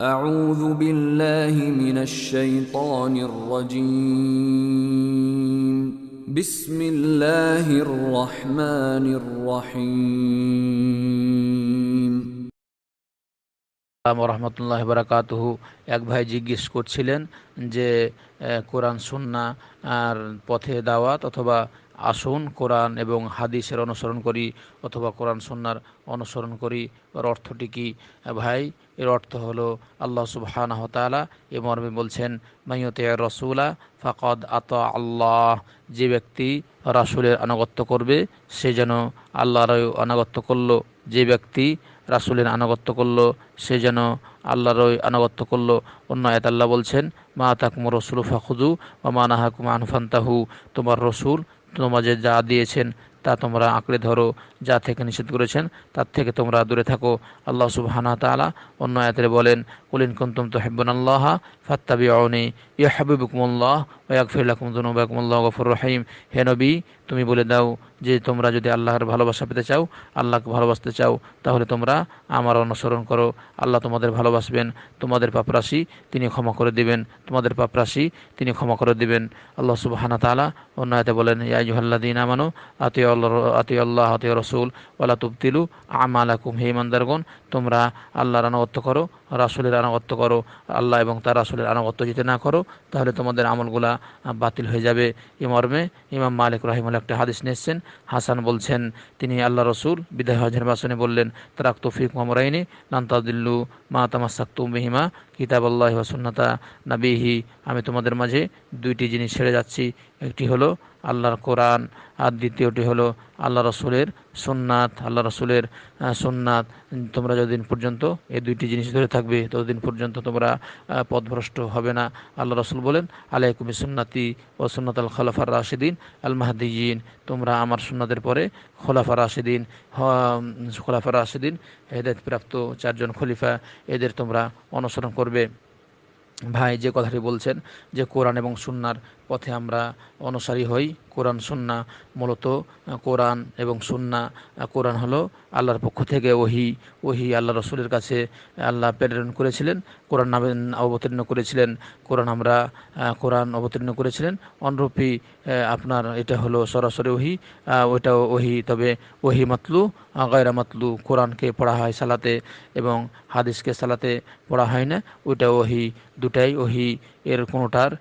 أعوذ بالله من الشيطان الرجيم بسم الله الرحمن الرحيم আসসালামু রহমতুল্লাহ বারাকাতুহু এক ভাই জিজ্ঞেস করছিলেন যে আহ, কোরআন সুন্না আর পথে দাওয়াত অথবা আসুন, কোরআন এবং হাদিসের অনুসরণ করি অথবা কোরআন সুন্নার অনুসরণ করি। এর অর্থটি কি? ভাই, এর অর্থ হলো আল্লাহ তাআলা এ মর্মে বলছেন মাইয়তে রসুলা ফাকদ আত আল্লাহ। যে ব্যক্তি রাসূলের আনুগত্য করবে, সে যেন আল্লাহর আনুগত্য করল। যে ব্যক্তি রাসূলের আনুগত্য করল, সে যেন আল্লাহর আনুগত্য করল। অন্য আয়াত আল্লাহ বলছেন, মা তাকুম রসুল ফাখুদু ও মা নাহাকুম আনফান্তাহু। তোমার রসুল তোমাদের যা দিয়েছেন, তা তোমরা আঁকড়ে ধরো, যা থেকে নিষেধ করেছেন, তার থেকে তোমরা দূরে থাকো। আল্লাহ সুবাহ তালা অন্য আয়াতে বলেন কুলিন কুনতুম আল্লাহ ফাত্তাবি অনি ওয়া ইয়াগফির লাকুম যুনুবাকুমুল্লাহু গফুরুর রহিম। হে নবী, তুমি বলে দাও যে তোমরা যদি আল্লাহর ভালোবাসা পেতে চাও, আল্লাহকে ভালোবাসতে চাও, তাহলে তোমরা আমার অনুসরণ করো। আল্লাহ তোমাদের ভালোবাসবেন, তোমাদের পাপরাশি তিনি ক্ষমা করে দিবেন, তোমাদের পাপরাশি তিনি ক্ষমা করে দিবেন। আল্লাহ সুবহানা তাআলা অন্য আয়াতে বলেন, ইয়া আইয়ুহাল্লাযীনা আমানু আল্লাহ, আতিউ আল্লাহ, আতিউ রসুল ওয়ালা তুবতিলু আমালাকুম। হে ইমানদারগণ তোমরা আল্লাহর আনুগত্য করো, রাসূলের আনুগত্য করো। আল্লাহ এবং তার রাসূলের আনুগত্য যদি না করো, তাহলে তোমাদের আমলগুলা বাতিল হয়ে যাবে। এ মর্মে ইমাম মালিক রহিমুল একটা হাদিস নিয়েছেন। হাসান বলছেন, তিনি আল্লাহ রসুল, বিদায় হজের বাসনে বললেন, তারাক তৌফিক মামরাইনি লান্তাদিল্লু মা তামাসাক্তুম মেহিমা কিতাব আল্লাহ সুন্নাতা নাবিহি। আমি তোমাদের মাঝে দুইটি জিনিস ছেড়ে যাচ্ছি। একটি হলো আল্লাহর কোরআন। আর দ্বিতীয়টি হলো আল্লাহ রসুলের সুন্নাত। আল্লাহ রসুলের সুন্নাত। তোমরা যতদিন পর্যন্ত এই দুইটি জিনিস ধরে থাকবে, ততদিন পর্যন্ত তোমরা পথভ্রষ্ট হবে না। আল্লাহ রসুল বলেন, আলাইকুমি সুন্নাতি ও সুন্নাত আল খলাফার রাশিদিন আল মাহাদিজিন তোমরা আমার সুন্নাতের পরে খোলাফা রাশিদিন খোলাফা হেদায়ত প্রাপ্ত চারজন খলিফা, এদের তোমরা অনুসরণ করবে। ভাই, যে কথাটি বলছেন যে কোরআন এবং সুন্নার পথে আমরা অনুসারী হই। কোরআন, সুন্না, মূলত কোরআন এবং সুন্না। কোরআন হলো আল্লাহর পক্ষ থেকে ওহি। ওহি আল্লাহ রসুলের কাছে আল্লাহ প্রেরণ করেছিলেন। কোরআন নামে অবতীর্ণ করেছিলেন। কোরআন আমরা, কোরআন অবতীর্ণ করেছিলেন। অনুরূপী আপনার এটা হলো সরাসরি ওহি। ওইটাও ওহি। তবে ওহি মাতলু গয়রা মাতলু। কোরআনকে পড়া হয় সালাতে এবং হাদিসকে সালাতে পড়া হয় না। ওইটা ওহি। দুটাই ওহি। এর কোনোটার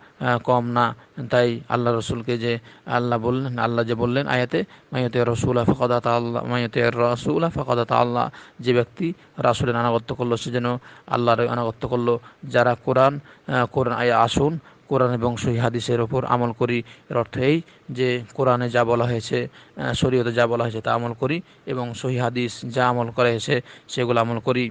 কম না। তাই আল্লাহ রসুলকে যে আল্লাহ বললেন, আল্লাহ যে বললেন আয়াতে মাইয়তে রসুল্লাহ ফকদাত আল্লাহ মাইয়তে রসুল্লাহ ফকদাত আল্লাহ। যে ব্যক্তি রাসুলের আনাগত্য করল, সে যেন আল্লাহর আনাগত্য করল। যারা কোরআন কোরআন আয় আসুন, কোরআন এবং সহি হাদিসের ওপর আমল করি, এর অর্থ এই যে কোরআনে যা বলা হয়েছে শরীয়তে যা বলা হয়েছে তা আমল করি এবং সহি হাদিস যা আমল করা হয়েছে, সেগুলো আমল করি।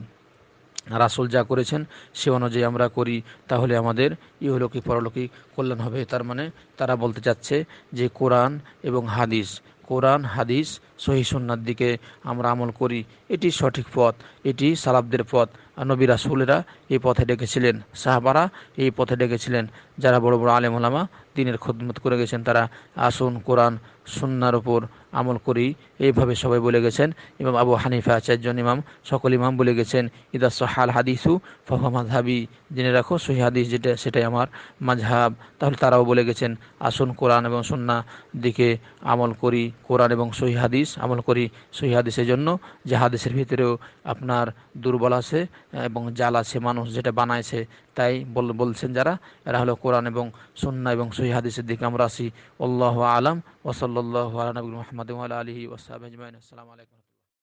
রাসুল যা করেছেন, সে অনুযায়ী আমরা করি। তাহলে আমাদের ইহলৌকিক, পরলৌকিক কল্যাণ হবে। তার মানে তারা বলতে চাচ্ছে যে কোরআন এবং হাদিস, কোরআন, হাদিস, সহি সুন্নার দিকে আমরা আমল করি। এটি সঠিক পথ, এটি সালাবদের পথ। নবী রাসুলেরা এই পথে ডেকেছিলেন। সাহাবারা এই পথে ডেকেছিলেন। যারা বড় বড় আলেম ওলামা, দিনের খদমত করে গেছেন তারা, আসুন কোরআন, সুন্নার উপর আমল করি। এইভাবে সবাই বলে গেছেন। ইমাম আবু হানিফা চারজন ইমাম, সকল ইমাম বলে গেছেন, ইদা সহাল হাদিসু ফহা মাঝহাবি জেনে রাখো, সহি হাদিস যেটা, সেটাই আমার মাঝহাব তাহলে তারাও বলে গেছেন, আসুন কোরআন এবং সুন্না দিকে আমল করি, কোরআন এবং সহি হাদিস আমল করি। সহি হাদিসের জন্য যে হাদিসের ভিতরেও আপনার দুর্বল আছে এবং জাল আছে, মানুষ যেটা বানাইছে, তাই বল, বলছেন যারা, এরা হলো কোরআন এবং সুন্না এবং সহি হাদিসের দিকে আমরা আসি। আল্লাহ আলাম ওসল্লাহ আলা মোহাম্মদ আলহি ওসাহ আজমাইন আসসালামু